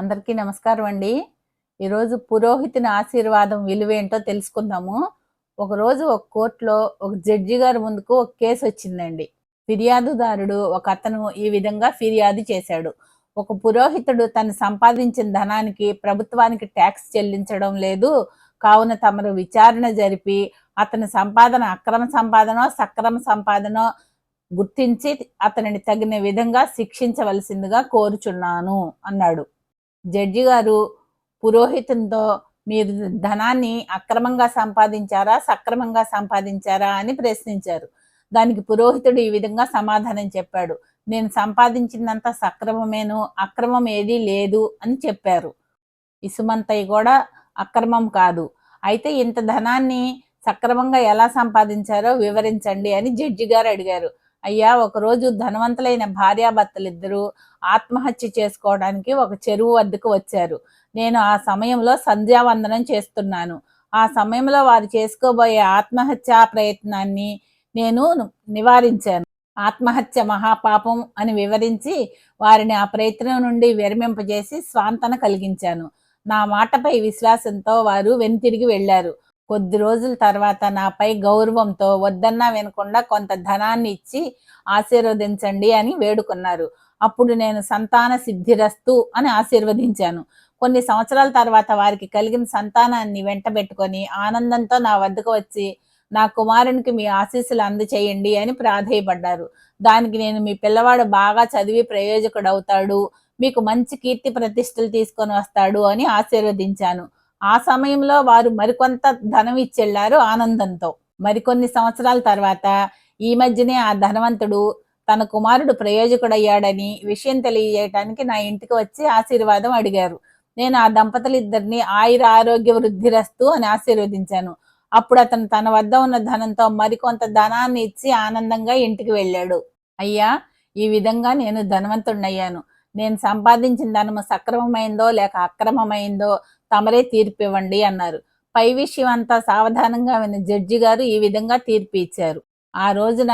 అందరికీ నమస్కారం అండి. ఈరోజు పురోహితుని ఆశీర్వాదం విలువేంటో తెలుసుకుందాము. ఒకరోజు ఒక కోర్టులో ఒక జడ్జి గారి ముందుకు ఒక కేసు వచ్చిందండి. ఫిర్యాదుదారుడు ఒక అతను ఈ విధంగా ఫిర్యాదు చేశాడు. ఒక పురోహితుడు తను సంపాదించిన ధనానికి ప్రభుత్వానికి ట్యాక్స్ చెల్లించడం లేదు. కావున తమరు విచారణ జరిపి అతని సంపాదన అక్రమ సంపాదనో సక్రమ సంపాదనో గుర్తించి అతనిని తగిన విధంగా శిక్షించవలసిందిగా కోరుచున్నాను అన్నాడు. జడ్జి గారు పురోహితంతో మీరు ధనాన్ని అక్రమంగా సంపాదించారా సక్రమంగా సంపాదించారా అని ప్రశ్నించారు. దానికి పురోహితుడు ఈ విధంగా సమాధానం చెప్పాడు. నేను సంపాదించినంత సక్రమమేను అక్రమం ఏదీ లేదు అని చెప్పారు. ఇసుమంతయ్య కూడా అక్రమం కాదు. అయితే ఇంత ధనాన్ని సక్రమంగా ఎలా సంపాదించారో వివరించండి అని జడ్జి గారు అడిగారు. అయ్యా ఒకరోజు ధనవంతులైన భార్యాభర్తలిద్దరూ ఆత్మహత్య చేసుకోవడానికి ఒక చెరువు వద్దకు వచ్చారు. నేను ఆ సమయంలో సంధ్యావందనం చేస్తున్నాను. ఆ సమయంలో వారు చేసుకోబోయే ఆత్మహత్యా ప్రయత్నాన్ని నేను నివారించాను. ఆత్మహత్య మహాపాపం అని వివరించి వారిని ఆ ప్రయత్నం నుండి విరమింపజేసి స్వాంతన కలిగించాను. నా మాటపై విశ్వాసంతో వారు వెనుతిరిగి వెళ్ళారు కొద్ది రోజుల తర్వాత నాపై గౌరవంతో వద్దన్నా వినకుండా కొంత ధనాన్ని ఇచ్చి ఆశీర్వదించండి అని వేడుకున్నారు. అప్పుడు నేను సంతాన సిద్ధిరస్తు అని ఆశీర్వదించాను. కొన్ని సంవత్సరాల తర్వాత వారికి కలిగిన సంతానాన్ని వెంటబెట్టుకొని ఆనందంతో నా వద్దకు వచ్చి నా కుమారునికి మీ ఆశీస్సులు అందచేయండి అని ప్రాధేయపడ్డారు. దానికి నేను మీ పిల్లవాడు బాగా చదివి ప్రయోజకుడు అవుతాడు మీకు మంచి కీర్తి ప్రతిష్టలు తీసుకొని వస్తాడు అని ఆశీర్వదించాను. ఆ సమయంలో వారు మరికొంత ధనం ఇచ్చెళ్ళారు ఆనందంతో. మరికొన్ని సంవత్సరాల తర్వాత ఈ మధ్యనే ఆ ధనవంతుడు తన కుమారుడు ప్రయోజకుడయ్యాడని విషయం తెలియజేయటానికి నా ఇంటికి వచ్చి ఆశీర్వాదం అడిగారు. నేను ఆ దంపతులిద్దరిని ఆయుర ఆరోగ్య వృద్ధిరస్తు అని ఆశీర్వదించాను. అప్పుడు అతను తన వద్ద ఉన్న ధనంతో మరికొంత ధనాన్ని ఇచ్చి ఆనందంగా ఇంటికి వెళ్ళాడు. అయ్యా ఈ విధంగా నేను ధనవంతుడయ్యాను నేను సంపాదించిన ధనము సక్రమమైందో లేక అక్రమమైందో తమరే తీర్పు ఇవ్వండి అన్నారు. పై విషయం అంతా సావధానంగా విన్న జడ్జి గారు ఈ విధంగా తీర్పు ఇచ్చారు ఆ రోజున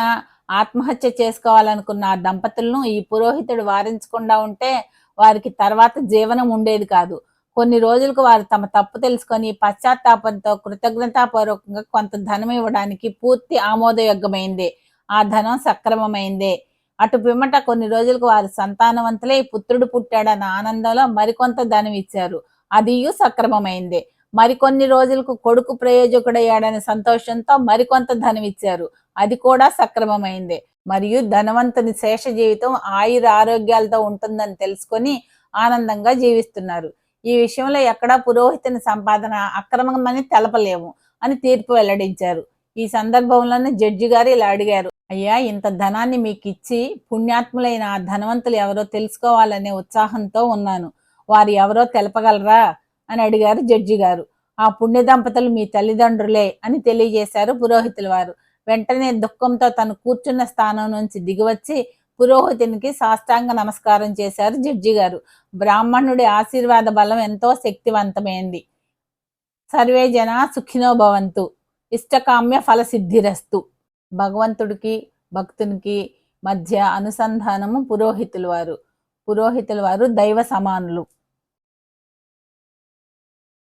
ఆత్మహత్య చేసుకోవాలనుకున్న ఆ దంపతులను ఈ పురోహితుడు వారించకుండా ఉంటే వారికి తర్వాత జీవనం ఉండేది కాదు. కొన్ని రోజులకు వారు తమ తప్పు తెలుసుకొని పశ్చాత్తాపంతో కృతజ్ఞతాపూర్వకంగా కొంత ధనం ఇవ్వడానికి పూర్తి ఆమోదయోగ్యమైందే. ఆ ధనం సక్రమమైందే. అటు పిమ్మట కొన్ని రోజులకు వారు సంతానవంతులై పుత్రుడు పుట్టాడన్న ఆనందంలో మరికొంత ధనం ఇచ్చారు. అది సక్రమమైందే. మరికొన్ని రోజులకు కొడుకు ప్రయోజకుడయ్యాడనే సంతోషంతో మరికొంత ధనం ఇచ్చారు. అది కూడా సక్రమమైందే. మరియు ధనవంతుని శేష జీవితం ఆయుర ఆరోగ్యాలతో ఉంటుందని తెలుసుకొని ఆనందంగా జీవిస్తున్నారు. ఈ విషయంలో ఎక్కడా పురోహితుని సంపాదన అక్రమమని తెలపలేము అని తీర్పు వెల్లడించారు. ఈ సందర్భంలోనే జడ్జి గారు ఇలా అడిగారు. అయ్యా ఇంత ధనాన్ని మీకు ఇచ్చి పుణ్యాత్ములైన ఆ ధనవంతులు ఎవరో తెలుసుకోవాలనే ఉత్సాహంతో ఉన్నాను. వారు ఎవరో తెలపగలరా? అని అడిగారు జడ్జి గారు. ఆ పుణ్య దంపతులు మీ తల్లిదండ్రులే అని తెలియజేశారు పురోహితుల వారు. వెంటనే దుఃఖంతో తను కూర్చున్న స్థానం నుంచి దిగివచ్చి పురోహితునికి సాష్టాంగ నమస్కారం చేశారు జడ్జి గారు. బ్రాహ్మణుడి ఆశీర్వాద బలం ఎంతో శక్తివంతమైంది. సర్వే జన సుఖినో భవంతు. ఇష్టకామ్య ఫలసిద్ధిరస్తు. భగవంతుడికి భక్తునికి మధ్య అనుసంధానము పురోహితుల వారు. పురోహితుల వారు దైవ సమానులు.